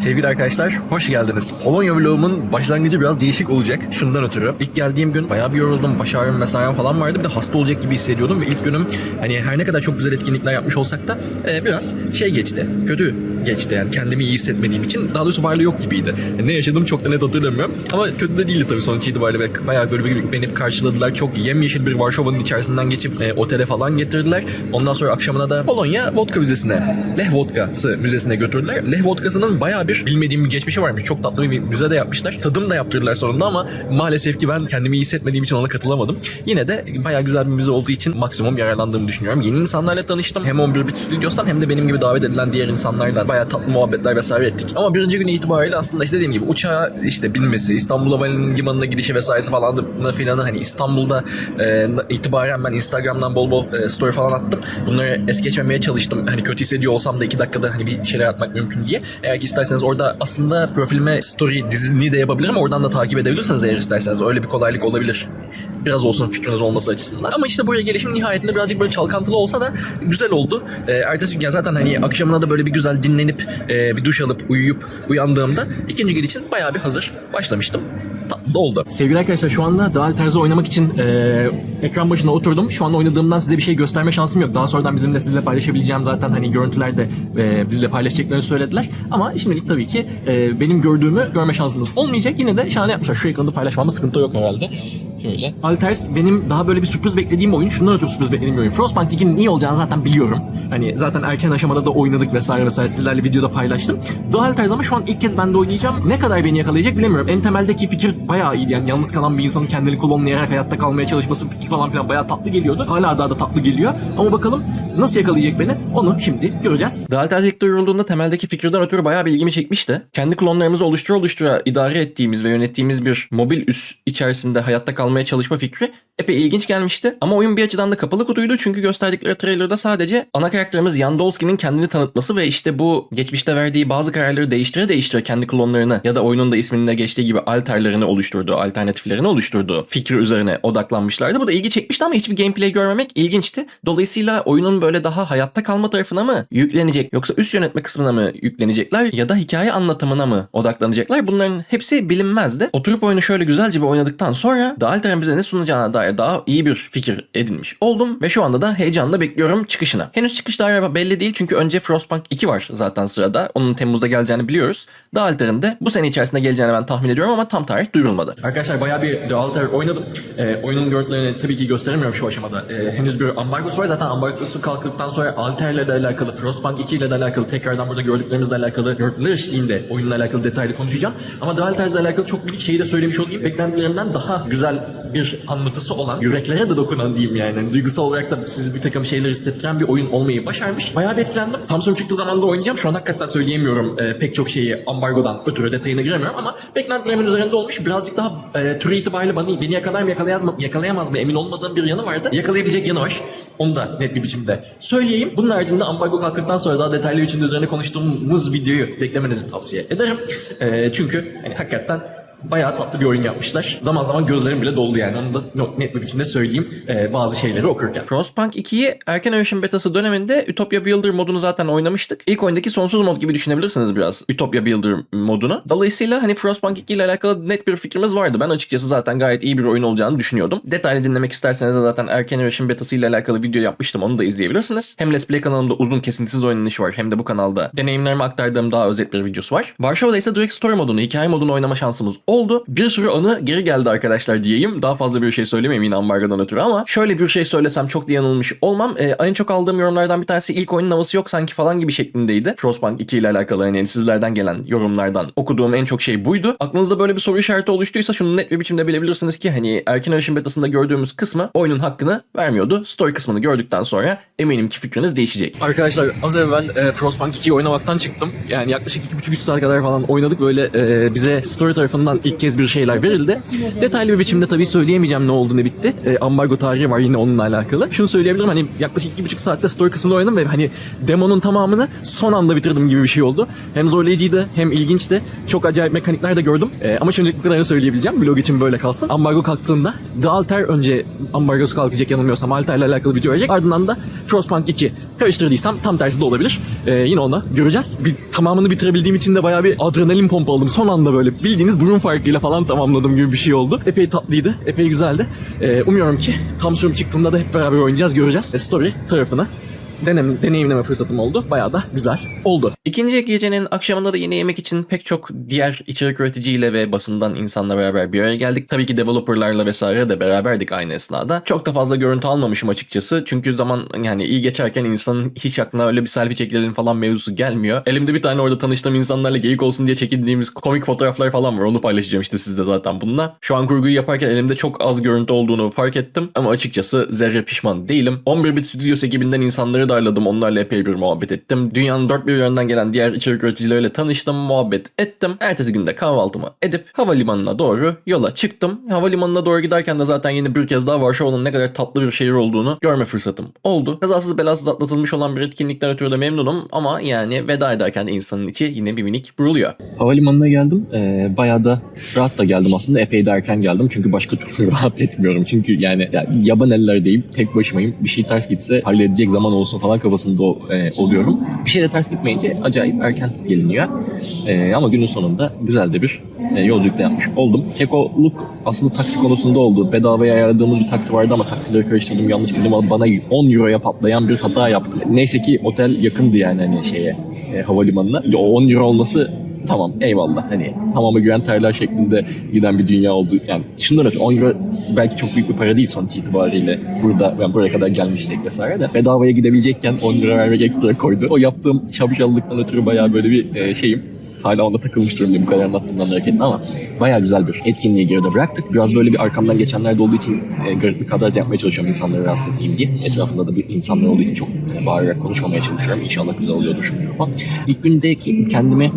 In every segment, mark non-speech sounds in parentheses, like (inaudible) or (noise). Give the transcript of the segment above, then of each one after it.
Sevgili arkadaşlar, hoş geldiniz. Polonya vlogumun başlangıcı biraz değişik olacak. Şundan ötürü. İlk geldiğim gün bayağı bir yoruldum. Baş ağrım vesaire falan vardı. Bir de hasta olacak gibi hissediyordum ve ilk günüm hani her ne kadar çok güzel etkinlikler yapmış olsak da e, biraz şey geçti. Kötü geçti yani kendimi iyi hissetmediğim için. Daha doğrusu varlığı yok gibiydi. E, ne yaşadım çok da net hatırlamıyorum. Ama kötü de değildi tabii sonuç itibariyle. Ve bayağı böyle bir beni karşıladılar. Çok yemyeşil bir Varşova'nın içerisinden geçip e, otele falan getirdiler. Ondan sonra akşamına da Polonya Vodka Müzesi'ne, Leh Vodkası Müzesi'ne götürdüler. Leh Vodkası'nın bayağı bir bilmediğim bir geçmişi varmış. Çok tatlı bir müze de yapmışlar. Tadım da yaptırdılar sonunda ama maalesef ki ben kendimi iyi hissetmediğim için ona katılamadım. Yine de bayağı güzel bir müze olduğu için maksimum yararlandığımı düşünüyorum. Yeni insanlarla tanıştım. Hem 11 Bit Studios'tan hem de benim gibi davet edilen diğer insanlarla bayağı tatlı muhabbetler vesaire ettik. Ama birinci gün itibariyle aslında işte dediğim gibi uçağa işte binmesi, İstanbul Havalimanı'na gidişi vesairesi falan da filanı hani İstanbul'da e, itibaren ben Instagram'dan bol bol e, story falan attım. Bunları es geçmemeye çalıştım. Hani kötü hissediyor olsam da iki dakikada hani bir şeyler atmak mümkün diye. Eğer ki isterseniz orada aslında profilime story dizini de yapabilirim. Oradan da takip edebilirsiniz eğer isterseniz. Öyle bir kolaylık olabilir. Biraz olsun fikriniz olması açısından. Ama işte buraya gelişim nihayetinde birazcık böyle çalkantılı olsa da güzel oldu. Ee, ertesi gün zaten hani akşamına da böyle bir güzel dinlenip e, bir duş alıp uyuyup uyandığımda ikinci gün için bayağı bir hazır başlamıştım. Tatlı oldu. Sevgili arkadaşlar şu anda Dağıl Terzi oynamak için e, ekran başına oturdum. Şu anda oynadığımdan size bir şey gösterme şansım yok. Daha sonradan bizimle sizinle paylaşabileceğim zaten hani görüntüler de e, bizle paylaşacaklarını söylediler. Ama şimdilik tabii ki e, benim gördüğümü görme şansınız olmayacak. Yine de şahane yapmışlar. Şu ekranı paylaşmamda sıkıntı yok herhalde. Şöyle. Alters benim daha böyle bir sürpriz beklediğim bir oyun. Şundan ötürü sürpriz beklediğim bir oyun. Frostpunk 2'nin iyi olacağını zaten biliyorum. Hani zaten erken aşamada da oynadık vesaire vesaire sizlerle videoda paylaştım. The Alters ama şu an ilk kez ben de oynayacağım. Ne kadar beni yakalayacak bilemiyorum. En temeldeki fikir bayağı iyiydi. Yani yalnız kalan bir insanın kendini klonlayarak hayatta kalmaya çalışması fikri falan filan bayağı tatlı geliyordu. Hala daha da tatlı geliyor. Ama bakalım nasıl yakalayacak beni onu şimdi göreceğiz. The Alters ilk duyurulduğunda temeldeki fikirden ötürü bayağı bir ilgimi çekmişti. Kendi klonlarımızı oluştura oluştura idare ettiğimiz ve yönettiğimiz bir mobil üs içerisinde hayatta kalmaya çalışma fikri epey ilginç gelmişti. Ama oyun bir açıdan da kapalı kutuydu çünkü gösterdikleri trailerda sadece ana karakterimiz Yandolski'nin kendini tanıtması ve işte bu geçmişte verdiği bazı kararları değiştire değiştire kendi klonlarını ya da oyunun da isminde geçtiği gibi alterlerini oluşturduğu, alternatiflerini oluşturduğu fikri üzerine odaklanmışlardı. Bu da ilgi çekmişti ama hiçbir gameplay görmemek ilginçti. Dolayısıyla oyunun böyle daha hayatta kalma tarafına mı yüklenecek yoksa üst yönetme kısmına mı yüklenecekler ya da hikaye anlatımına mı odaklanacaklar? Bunların hepsi bilinmezdi. Oturup oyunu şöyle güzelce bir oynadıktan sonra The Alter'ın bize ne sunacağına dair daha iyi bir fikir edinmiş oldum ve şu anda da heyecanla bekliyorum çıkışına. Henüz çıkış tarihi belli değil çünkü önce Frostpunk 2 var zaten sırada. Onun Temmuz'da geleceğini biliyoruz. The Alter'ın de bu sene içerisinde geleceğini ben tahmin ediyorum ama tam tarih duyurulmadı. Arkadaşlar bayağı bir The Alter oynadım. Ee, oyunun görüntülerini tabii ki gösteremiyorum şu aşamada. Ee, henüz bir ambargosu var. Zaten ambargosu kalktıktan sonra Alter'le de alakalı, Frostpunk 2 ile de alakalı, tekrardan burada gördüklerimizle alakalı, görüntüler eşliğinde oyunla alakalı detaylı konuşacağım. Ama The Alter'le alakalı çok minik şeyi de söylemiş olayım. Beklentilerimden daha güzel bir anlatısı olan, yüreklere de dokunan diyeyim yani. Yani duygusal olarak da sizi bir takım şeyler hissettiren bir oyun olmayı başarmış. Bayağı bir etkilendim. Samsung çıktığı zaman da oynayacağım. Şu an hakikaten söyleyemiyorum e, pek çok şeyi ambargodan ötürü detayına giremiyorum ama beklentilerimin üzerinde olmuş. Birazcık daha e, türü itibariyle bana, beni yakalar mı yakalayamaz mı, yakalayamaz mı emin olmadığım bir yanı vardı. Yakalayabilecek yanı var. Onu da net bir biçimde söyleyeyim. Bunun haricinde ambargo kalktıktan sonra daha detaylı biçimde üzerine konuştuğumuz videoyu beklemenizi tavsiye ederim. E, çünkü hani hakikaten bayağı tatlı bir oyun yapmışlar. Zaman zaman gözlerim bile doldu yani. Onu da net bir biçimde söyleyeyim e, bazı şeyleri okurken. Frostpunk 2'yi erken erişim betası döneminde Utopia Builder modunu zaten oynamıştık. İlk oyundaki sonsuz mod gibi düşünebilirsiniz biraz Utopia Builder modunu. Dolayısıyla hani Frostpunk 2 ile alakalı net bir fikrimiz vardı. Ben açıkçası zaten gayet iyi bir oyun olacağını düşünüyordum. Detaylı dinlemek isterseniz de zaten erken erişim betası ile alakalı video yapmıştım. Onu da izleyebilirsiniz. Hem Let's Play kanalımda uzun kesintisiz oynanış var hem de bu kanalda deneyimlerimi aktardığım daha özet bir videosu var. Varşova'da ise direkt story modunu, hikaye modunu oynama şansımız oldu. Bir sürü anı geri geldi arkadaşlar diyeyim. Daha fazla bir şey söylemeyeyim yine ambargodan ötürü ama şöyle bir şey söylesem çok da yanılmış olmam. Ee, en çok aldığım yorumlardan bir tanesi ilk oyunun havası yok sanki falan gibi şeklindeydi. Frostpunk 2 ile alakalı hani sizlerden gelen yorumlardan okuduğum en çok şey buydu. Aklınızda böyle bir soru işareti oluştuysa şunu net bir biçimde bilebilirsiniz ki hani erken erişim betasında gördüğümüz kısmı oyunun hakkını vermiyordu. Story kısmını gördükten sonra eminim ki fikriniz değişecek. Arkadaşlar az evvel e, Frostpunk 2'yi oynamaktan çıktım. Yani yaklaşık 2,5-3 saat kadar falan oynadık. Böyle e, bize story tarafından ilk kez bir şeyler verildi. Detaylı bir biçimde tabii söyleyemeyeceğim ne oldu ne bitti. E, ambargo tarihi var yine onunla alakalı. Şunu söyleyebilirim hani yaklaşık iki buçuk saatte story kısmında oynadım ve hani demonun tamamını son anda bitirdim gibi bir şey oldu. Hem zorlayıcıydı hem ilginçti. Çok acayip mekanikler de gördüm. E, ama şimdilik bu kadarını söyleyebileceğim. Vlog için böyle kalsın. Ambargo kalktığında The Alter önce ambargosu kalkacak yanılmıyorsam Alter ile alakalı video verecek. Ardından da Frostpunk 2 karıştırdıysam tam tersi de olabilir. E, yine onu göreceğiz. Bir, tamamını bitirebildiğim için de bayağı bir adrenalin pompaladım. Son anda böyle bildiğiniz burun farkıyla falan tamamladım gibi bir şey oldu. Epey tatlıydı. Epey güzeldi. E, umuyorum ki tam sürüm çıktığında da hep beraber oynayacağız, göreceğiz. E, story tarafını denem, deneyimleme fırsatım oldu. Bayağı da güzel oldu. İkinci gecenin akşamında da yine yemek için pek çok diğer içerik üreticiyle ve basından insanla beraber bir araya geldik. Tabii ki developerlarla vesaire de beraberdik aynı esnada. Çok da fazla görüntü almamışım açıkçası. Çünkü zaman yani iyi geçerken insanın hiç aklına öyle bir selfie çekilelim falan mevzusu gelmiyor. Elimde bir tane orada tanıştığım insanlarla geyik olsun diye çekindiğimiz komik fotoğraflar falan var. Onu paylaşacağım işte sizde zaten bununla. Şu an kurguyu yaparken elimde çok az görüntü olduğunu fark ettim. Ama açıkçası zerre pişman değilim. 11 bit Studios ekibinden insanları darladım. Onlarla epey bir muhabbet ettim. Dünyanın dört bir yanından gelen diğer içerik üreticileriyle tanıştım, muhabbet ettim. Ertesi günde kahvaltımı edip havalimanına doğru yola çıktım. Havalimanına doğru giderken de zaten yeni bir kez daha Varşova'nın ne kadar tatlı bir şehir olduğunu görme fırsatım oldu. Kazasız belasız atlatılmış olan bir etkinlikten ötürü de memnunum ama yani veda ederken de insanın içi yine bir minik buruluyor. Havalimanına geldim. Ee, bayağı da rahat da geldim aslında. Epey de erken geldim. Çünkü başka türlü (laughs) rahat etmiyorum. Çünkü yani ya, yaban ellerdeyim. Tek başımayım. Bir şey ters gitse halledecek zaman olsun falan kafasında e, oluyorum. Bir şey de ters gitmeyince acayip erken geliniyor. Ee, ama günün sonunda güzel de bir e, yolculuk da yapmış oldum. Kekoluk aslında taksi konusunda oldu. Bedavaya ayarladığımız bir taksi vardı ama taksileri karıştırdım yanlış bildim. Bana 10 euroya patlayan bir hata yaptım. Neyse ki otel yakındı yani hani şeye e, havalimanına. O 10 euro olması tamam eyvallah hani tamamı güven terler şeklinde giden bir dünya oldu. Yani şundan ötürü 10 euro belki çok büyük bir para değil sonuç itibariyle burada ben buraya kadar gelmişsek vesaire de bedavaya gidebilecekken 10 lira vermek ekstra koydu. O yaptığım şapşallıktan ötürü bayağı böyle bir e, şeyim Hala onda takılmış durumdayım bu kadar anlattığımdan hareketle ama bayağı güzel bir etkinliği geride bıraktık. Biraz böyle bir arkamdan geçenler de olduğu için e, garip bir kadar yapmaya çalışıyorum insanları rahatsız etmeyeyim diye. Etrafımda da bir insanlar olduğu için çok e, bağırarak konuşmamaya çalışıyorum. İnşallah güzel oluyordur şu mikrofon. İlk gündeki kendimi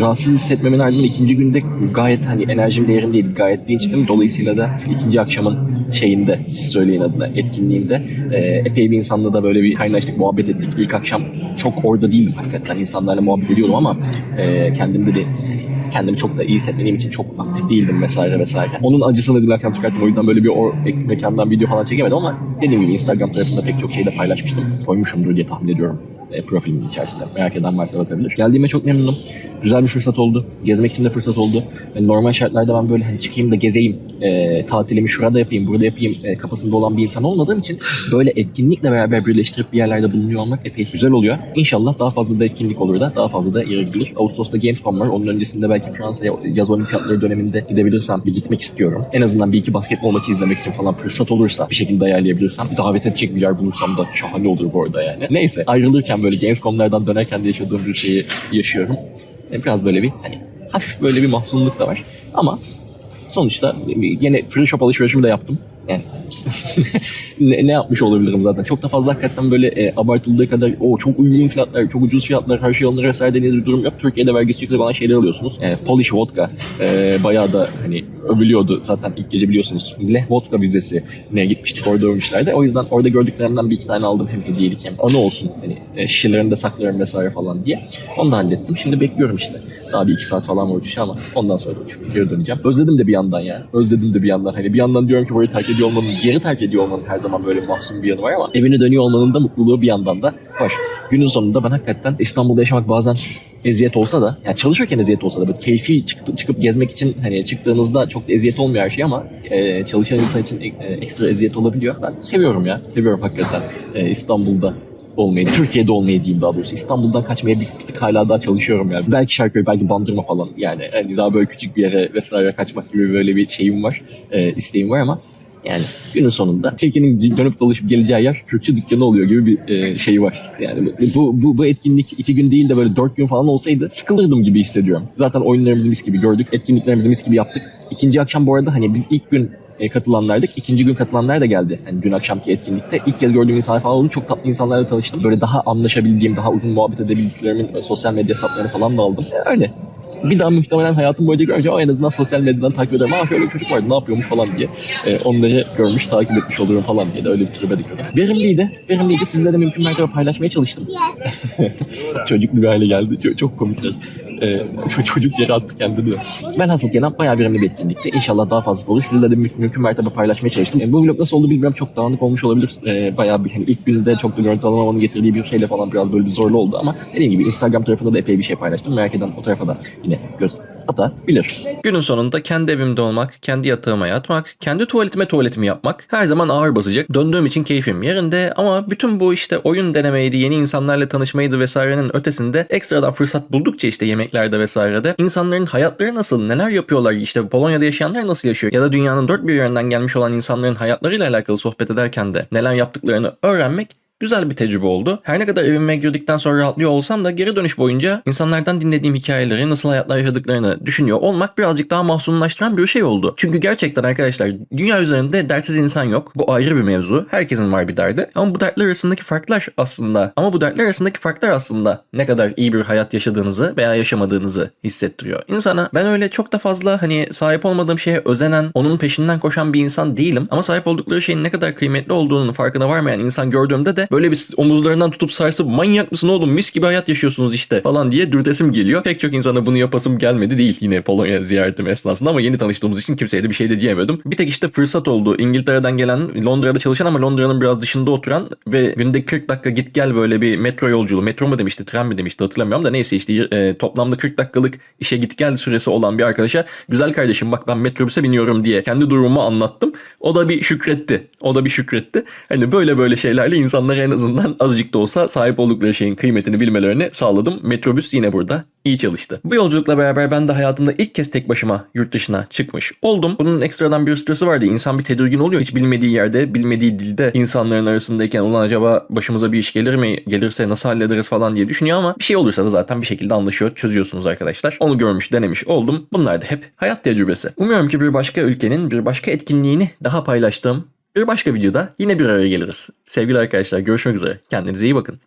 rahatsız hissetmemin ardından ikinci günde gayet hani enerjim değerindeydi. Gayet dinçtim. Dolayısıyla da ikinci akşamın şeyinde siz söyleyin adına etkinliğinde e, epey bir insanla da böyle bir kaynaştık, muhabbet ettik. İlk akşam çok orada değildim hakikaten. insanlarla muhabbet ediyordum ama e, kendimde bir kendimi çok da iyi hissetmediğim için çok aktif değildim vesaire vesaire. Onun acısını dilerken çıkarttım. O yüzden böyle bir o ek- mekandan video falan çekemedim ama dediğim gibi Instagram tarafında pek çok şey de paylaşmıştım. Koymuşumdur diye tahmin ediyorum e, profilimin içerisinde. Merak eden varsa bakabilir. Geldiğime çok memnunum. Güzel bir fırsat oldu. Gezmek için de fırsat oldu. Yani normal şartlarda ben böyle hani çıkayım da gezeyim, e, tatilimi şurada yapayım, burada yapayım e, kafasında olan bir insan olmadığım için böyle etkinlikle beraber birleştirip bir yerlerde bulunuyor olmak epey güzel oluyor. İnşallah daha fazla da etkinlik olur da daha fazla da yere gidilir. Ağustos'ta Gamescom var. Onun öncesinde belki Fransa'ya yaz olimpiyatları döneminde gidebilirsem bir gitmek istiyorum. En azından bir iki basketbol maçı izlemek için falan fırsat olursa bir şekilde ayarlayabilirsem davet edecek bir yer bulursam da şahane olur bu arada yani. Neyse ayrılırken böyle Gamescom'lardan dönerken de yaşadığım bir şeyi yaşıyorum. E, Biraz böyle bir hani hafif böyle bir mahzunluk da var. Ama sonuçta yine free shop alışverişimi de yaptım. Yani (laughs) ne, yapmış olabilirim zaten. Çok da fazla hakikaten böyle e, abartıldığı kadar o çok uygun fiyatlar, çok ucuz fiyatlar, her şey alınır vesaire dediğiniz bir durum yok. Türkiye'de vergisi yüksek olan şeyler alıyorsunuz. E, Polish vodka e, bayağı da hani övülüyordu zaten ilk gece biliyorsunuz. Leh vodka vizesi ne gitmiştik orada övmüşlerdi. O yüzden orada gördüklerimden bir iki tane aldım hem hediyelik hem anı olsun. Hani e, şişelerini de saklarım vesaire falan diye. Onu da hallettim. Şimdi bekliyorum işte. Daha bir iki saat falan var uçuşa ama ondan sonra uçup geri döneceğim. Özledim de bir yandan yani. Özledim de bir yandan. Hani bir yandan diyorum ki burayı terk ediyor olmanın, geri terk ediyor olmanın her zaman böyle mahzun bir yanı var ama evine dönüyor olmanın da mutluluğu bir yandan da var. Günün sonunda ben hakikaten İstanbul'da yaşamak bazen eziyet olsa da yani çalışırken eziyet olsa da keyfi çıktı, çıkıp gezmek için hani çıktığınızda çok da eziyet olmuyor her şey ama e, çalışan insan için e, ekstra eziyet olabiliyor. Ben seviyorum ya. Seviyorum hakikaten e, İstanbul'da olmayı, Türkiye'de olmayı diyeyim daha doğrusu. İstanbul'dan kaçmaya bir bir tık hala daha çalışıyorum yani. Belki Şarköy, belki Bandırma falan yani. Hani daha böyle küçük bir yere vesaire kaçmak gibi böyle bir şeyim var, e, isteğim var ama yani günün sonunda Türkiye'nin dönüp dolaşıp geleceği yer Kürtçü dükkanı oluyor gibi bir e, şey var. Yani bu, bu, bu etkinlik iki gün değil de böyle dört gün falan olsaydı sıkılırdım gibi hissediyorum. Zaten oyunlarımızı mis gibi gördük, etkinliklerimizi mis gibi yaptık. İkinci akşam bu arada hani biz ilk gün e, katılanlardık. İkinci gün katılanlar da geldi. Hani dün akşamki etkinlikte. ilk kez gördüğüm insanlar falan oldu. Çok tatlı insanlarla tanıştım. Böyle daha anlaşabildiğim, daha uzun muhabbet edebildiklerimin e, sosyal medya hesaplarını falan da aldım. E, öyle. Bir daha muhtemelen hayatım boyunca görmeyeceğim ama en azından sosyal medyadan takip ederim. Aa şöyle bir çocuk vardı ne yapıyormuş falan diye. E, onları görmüş takip etmiş olurum falan diye de öyle bir tribe diyorum. Verimliydi. Verimliydi. Sizle de mümkün mertebe paylaşmaya çalıştım. (laughs) Çocuk bir hale geldi. Çok, çok komikler. Ço- çocuk yere attı kendini de. Ben hasıl kelam bayağı verimli bir etkinlikti. İnşallah daha fazla olur. Sizle de mü- mümkün mertebe paylaşmaya çalıştım. Ee, bu vlog nasıl oldu bilmiyorum. Çok dağınık olmuş olabilir. Ee, bayağı bir hani ilk günde çok da görüntü alamamanın getirdiği bir şeyle falan biraz böyle bir zorlu oldu ama dediğim gibi Instagram tarafında da epey bir şey paylaştım. Merak eden o tarafa da yine göz atabilir. Günün sonunda kendi evimde olmak, kendi yatağıma yatmak, kendi tuvaletime tuvaletimi yapmak her zaman ağır basacak. Döndüğüm için keyfim yerinde ama bütün bu işte oyun denemeydi, yeni insanlarla tanışmaydı vesairenin ötesinde ekstradan fırsat buldukça işte yemeklerde vesairede insanların hayatları nasıl, neler yapıyorlar, işte Polonya'da yaşayanlar nasıl yaşıyor ya da dünyanın dört bir yerinden gelmiş olan insanların hayatlarıyla alakalı sohbet ederken de neler yaptıklarını öğrenmek Güzel bir tecrübe oldu. Her ne kadar evime girdikten sonra rahatlıyor olsam da geri dönüş boyunca insanlardan dinlediğim hikayeleri, nasıl hayatlar yaşadıklarını düşünüyor olmak birazcık daha mahzunlaştıran bir şey oldu. Çünkü gerçekten arkadaşlar dünya üzerinde dertsiz insan yok. Bu ayrı bir mevzu. Herkesin var bir derdi. Ama bu dertler arasındaki farklar aslında ama bu dertler arasındaki farklar aslında ne kadar iyi bir hayat yaşadığınızı veya yaşamadığınızı hissettiriyor. İnsana ben öyle çok da fazla hani sahip olmadığım şeye özenen, onun peşinden koşan bir insan değilim. Ama sahip oldukları şeyin ne kadar kıymetli olduğunun farkına varmayan insan gördüğümde de böyle bir omuzlarından tutup sarsıp manyak mısın oğlum mis gibi hayat yaşıyorsunuz işte falan diye dürtesim geliyor. Pek çok insana bunu yapasım gelmedi değil yine Polonya ziyaretim esnasında ama yeni tanıştığımız için kimseye de bir şey de diyemedim. Bir tek işte fırsat oldu. İngiltere'den gelen Londra'da çalışan ama Londra'nın biraz dışında oturan ve günde 40 dakika git gel böyle bir metro yolculuğu. Metro mu demişti tren mi demişti hatırlamıyorum da neyse işte e, toplamda 40 dakikalık işe git gel süresi olan bir arkadaşa güzel kardeşim bak ben metrobüse biniyorum diye kendi durumumu anlattım. O da bir şükretti. O da bir şükretti. Hani böyle böyle şeylerle insanlara en azından azıcık da olsa sahip oldukları şeyin kıymetini bilmelerini sağladım. Metrobüs yine burada iyi çalıştı. Bu yolculukla beraber ben de hayatımda ilk kez tek başıma yurt dışına çıkmış oldum. Bunun ekstradan bir stresi vardı. İnsan bir tedirgin oluyor. Hiç bilmediği yerde, bilmediği dilde insanların arasındayken ulan acaba başımıza bir iş gelir mi? Gelirse nasıl hallederiz falan diye düşünüyor ama bir şey olursa da zaten bir şekilde anlaşıyor, çözüyorsunuz arkadaşlar. Onu görmüş, denemiş oldum. Bunlar da hep hayat tecrübesi. Umuyorum ki bir başka ülkenin bir başka etkinliğini daha paylaştığım bir başka videoda yine bir araya geliriz. Sevgili arkadaşlar görüşmek üzere. Kendinize iyi bakın.